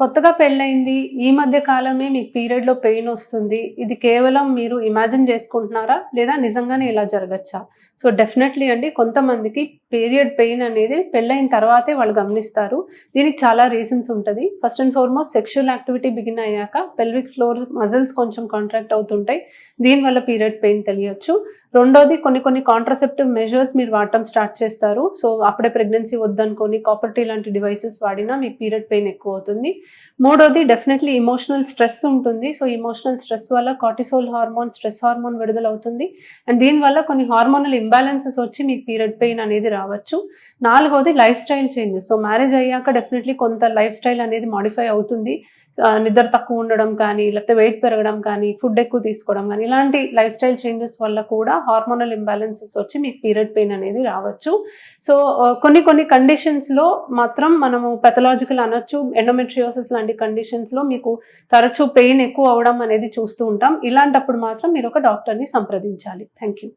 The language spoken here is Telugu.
కొత్తగా పెళ్ళయింది. ఈ మధ్య కాలమే మీకు పీరియడ్లో పెయిన్ వస్తుంది. ఇది కేవలం మీరు ఇమాజిన్ చేసుకుంటున్నారా? లేదా నిజంగానే ఇలా జరగచ్చా? సో డెఫినెట్లీ అండి. కొంతమందికి పీరియడ్ పెయిన్ అనేది పెళ్ళైన తర్వాతే వాళ్ళు గమనిస్తారు. దీనికి చాలా రీజన్స్ ఉంటుంది. First and foremost sexual activity begin అయ్యాక పెల్విక్ ఫ్లోర్ మజిల్స్ కొంచెం కాంట్రాక్ట్ అవుతుంటాయి. దీనివల్ల పీరియడ్ పెయిన్ తెలియచ్చు. రెండోది కొన్ని కొన్ని కాంట్రసెప్టివ్ మెజర్స్ మీరు వాడటం స్టార్ట్ చేస్తారు. సో అప్పుడే ప్రెగ్నెన్సీ వద్దనుకొని కాపర్టీ లాంటి డివైసెస్ వాడినా మీకు పీరియడ్ పెయిన్ ఎక్కువ అవుతుంది మూడోది డెఫినెట్లీ ఇమోషనల్ స్ట్రెస్ ఉంటుంది. సో ఇమోషనల్ స్ట్రెస్ వల్ల కార్టిసోల్ హార్మోన్ స్ట్రెస్ హార్మోన్ విడుదల అవుతుంది అండ్ దీనివల్ల కొన్ని హార్మోనల్ ఇంబ్యాలెన్సెస్ వచ్చి మీకు పీరియడ్ పెయిన్ అనేది రావచ్చు. నాలుగోది life style changes so marriage అయ్యాక డెఫినెట్లీ కొంత లైఫ్ స్టైల్ అనేది మాడిఫై అవుతుంది. నిద్ర తక్కువ ఉండడం కానీ లేకపోతే వెయిట్ పెరగడం కానీ ఫుడ్ ఎక్కువ తీసుకోవడం కానీ ఇలాంటి లైఫ్ స్టైల్ చేంజెస్ వల్ల కూడా హార్మోనల్ ఇంబ్యాలెన్సెస్ వచ్చి మీకు పీరియడ్ పెయిన్ అనేది రావచ్చు. సో uh, కొన్ని కొన్ని కండిషన్స్లో మాత్రం మనము పెథలాజికల్ అనొచ్చు ఎండోమెట్రియోసిస్ లాంటి కండిషన్స్లో మీకు తరచూ పెయిన్ ఎక్కువ అవడం అనేది చూస్తూ ఉంటాం. ఇలాంటప్పుడు మాత్రం మీరు ఒక డాక్టర్ని సంప్రదించాలి. Thank you